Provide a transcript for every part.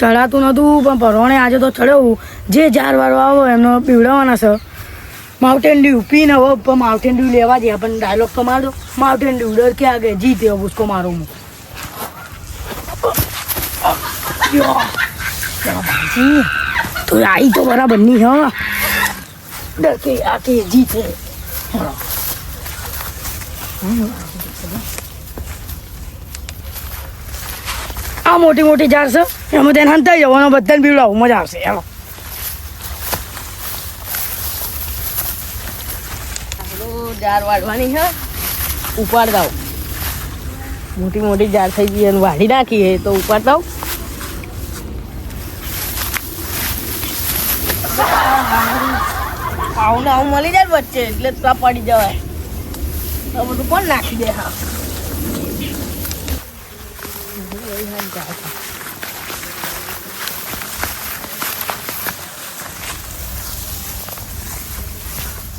ચડાતું નહોતું, પણ પરોણે આજે તો ચડાવું જે ઝાર વાળો આવો એમનો પીવડાવવાના છે. માઉન્ટેન ડ્યુ પીને હો પણ માઉન્ટેન ડ્યુ લેવા જઈએ પણ ડાયલોગ તો મારજો. માઉન્ટેન ડ્યુ ડર કે આગે જીતે હવે ઉસકો મારો હું. તો આવી તો બરાબર નહીં, હા. ડર કે આકે જીતે આ મોટી મોટી ઝાડ છે. એમાં તેને હંતાઈ જવાનો, બધાને પીવડાવું મજા આવશે, હેલો. જાર વાળવાની છે ઉપાડ મોટી મોટી જાર થઈ ગઈ અને વાઢી નાખીએ તો ઉપાડ આવું. ને આવું મળી જાય વચ્ચે, એટલે તો પડી જવાય. તો બધું કોણ નાખી દે, હા?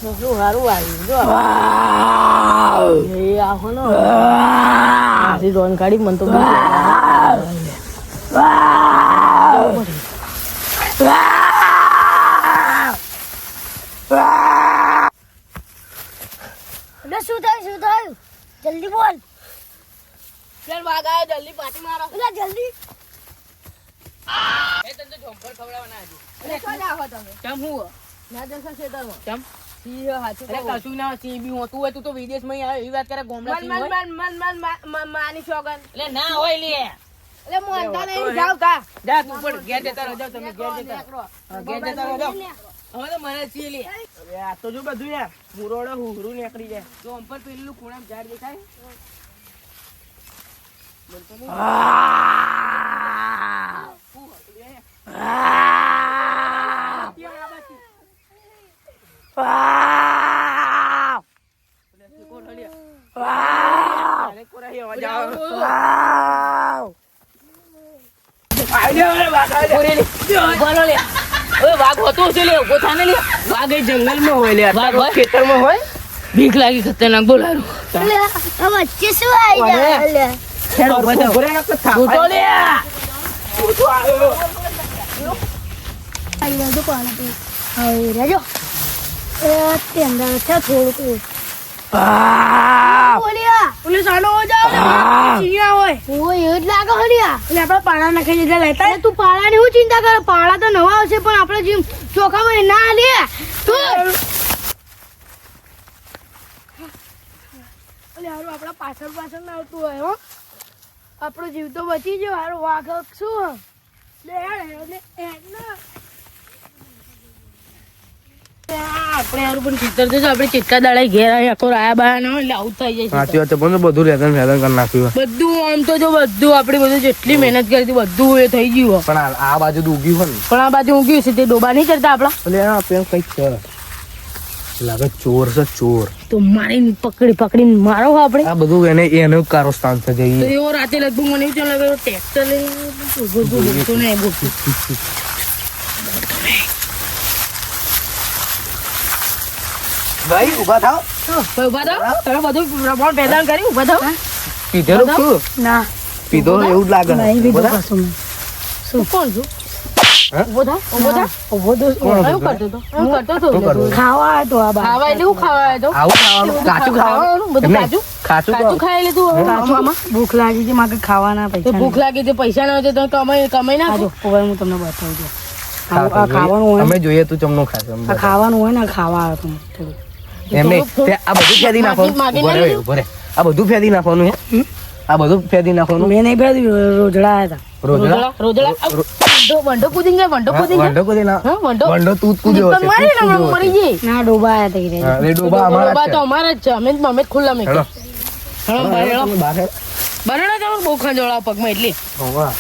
શું હારું આવ્યું જો. એ આખો ને. આથી રોન કાઢી મને તો શું થયું શું થયું? જલ્દી બોલ. ચાલ આવ્યો જલ્દી પાટી મારો. એટલે જલ્દી. એ તને તો ઝોંપર ખવડાવવાના હતી એટલે શું તમે. હું? ના જશો ખેતરમાં ચમ? સિંહ હાચું એટલે કશું ના સિંહ બી હોતું હોય તું તો વિદેશમાં આવે એવી વાત કરે ગોમડા સિંહ હોય મન મન મન માની શોગન એટલે ના હોય લે એટલે મોનતા નહીં જાવ કા જા તું પણ ઘેર જતા રહો જાવ તમે ઘેર જતા રહો ઘેર જતા રહો જાવ હવે તો મને સિંહ લે અરે આ તો જો બધું યાર મુરોડે હુહરું નીકળી જાય આમ પર પેલું ખૂણામાં ઝાડ દેખાય! વાવ! વાવ! બોલો લે ઓય વાઘ હોતો છે લે ઊભો થાને લે વાઘ એ જંગલમાં હોય લે વાઘ હોય ખેતરમાં હોય બીક લાગી ખતરનાક બોલારું. વચ્ચે શું આવી જાય? થોડુંક વાવ! બોલ્યા ઓલી સાનો હો જાવ ને. ચીયા હોય. ઓય એવું જ લાગે હરિયા એટલે આપણે પાણા નાખી દીધા લેતા અરે તું પાળાની શું ચિંતા કરે? પાળા તો નવા આવશે પણ આપણે જેમ ચોખામાં ના લે આપણા પાછળ પાછળ ના આવતું હોય હો. આપણો જીવ તો બચી ગયો હારું વાઘ શું લે હેડ, એટલે ના. આપણે યાર પણ ખેતર તો આપણે ચિત્કા દાડા ઘેર આવી આખો રાયા બાયા ના એટલે આવું થઈ જાય સાચી વાત છે પણ બધું રેતન ફેતન કરી નાખ્યું બધું આમ તો જો બધું આપણે બધું જેટલી મહેનત કરી હતી બધું એ થઈ ગયું પણ આ- આ બાજુ તો ઉગી હોય પણ આ બાજુ ઊંઘ્યું છે તે ડોબા નહીં ચડતા આપણા એટલે આ કંઈક છે લાગે ચોર છે ચોર તો મારી પકડી પકડીને મારો આપડે આપણે આ બધું એને એનું કારો સ્થાન છે જઈએ એવો રાતે લગભગ મને એવું ચાલે ટ્રેક્ટર લઈને બોલતો નહીં બોલતો ભાઈ ઊભા થાઓ. ભાઈ ઊભા થાઓ. તમે બધું પ્રમાણ પેદા કરી ઊભા થાઓ. પીધેલું શું ના. પીધો એવું જ લાગે. નહીં પીધો? કશું નહીં. કોણ છું? ઊભો શું. ભૂખ લાગી છે મારે ખાવાના પૈસા ભૂખ લાગી છે પૈસા ના હોય તો કમાઈ કમાઈ ના હવે હું તમને બતાવું છું ખાવાનું હોય અમે જોઈએ તું ચમનો આ ખાવાનું હોય ને ખાવા આવે તમે થોડું એમ આ બધું ફેદી નાખવાનું. ઊભો માગી ઊભો રહે. આ બધું ફેદી નાખવાનું હે? આ બધું ફેદી નાખવાનું? મેં નહીં પહેર્યું રોજડા આવ્યા હતા રોજડા? રોજડા રોજડા. વંડો વંડો કૂદી ગયા વંડો કૂદી ગયા વંડો કૂદી ના વંડો. વંડો તું કૂદ્યો હશે, મારી તું જ ને કૂદ્યો મરી હશે. ના ડોબા આવ્યા હતા ઈ હા, ડોબા અમારા ડોબા તો અમારા જ છે. અમે અમે ખુલ્લા મેં હેલો. બહાર બહુ ખંજોળા પગમાં એટલે. હોવા.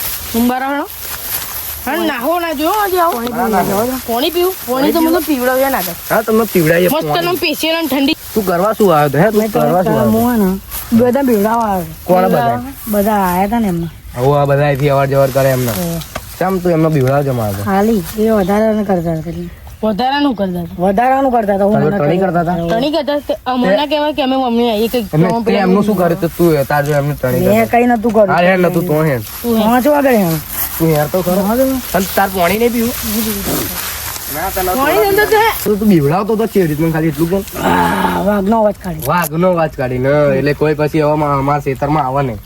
નાહો ના જો ના, ના, ના. પાણી પીવું? પાણી તો મને પીવડાવ્યા ના હા તમને પીવડાવીએ મસ્ત પાણી. પેશિયલ અને ઠંડી. તું કરવા શું આવ્યો હે? તું કરવા શું આવ્યો ને બધા ભીવડાવા આવે કોણ બધા? બધા આવ્યા હતા ને એમને. હવે આ બધા અહીંથી અવર જવર કરે એમને. કેમ તું એમનો બીવડાવ જમા ખાલી એ વધારાનું કરતા હતા વધારાનું કરતા હતા. વધારાનું કરતા હતા હું ટણી કરતા હતા? ટણી કરતા તે અમને કહેવાય કે અમે મમ્મી આવી એમનું શું કર્યું તું તાર જો એમને ટણી મેં કઈ નતું કર્યું. હા નતું તો વાગે એમ તું યાર તો ખરો. અને તાર પાણી નહીં પીવું. ના તને પાણી અંદર તો હે. તો તું બીવડાવતો તો ચેડી મને ખાલી એટલું કેમ? વાઘનો અવાજ કાઢી વાઘનો અવાજ કાઢીને એટલે કોઈ પછી હવે અમારા ખેતરમાં આવે નહીં.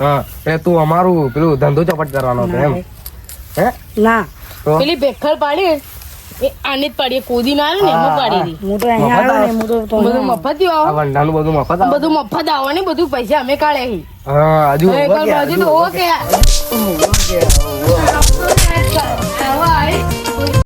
હા એટલે તું અમારું પેલું ધંધો ચપટ કરવાનો હતો એમ. હે? ના. પેલી ભેખર પાડી. એ આને જ કોદી ના આવે ને એમાં પાડી હતી. અહીંયા આવ્યો ને હું તો તો બધું મફત આવો. વંડાનું બધું મફત બધું મફત આવો ને બધું પૈસા અમે કાઢે હા. હજુ તો ઓ કે આવા આઈ.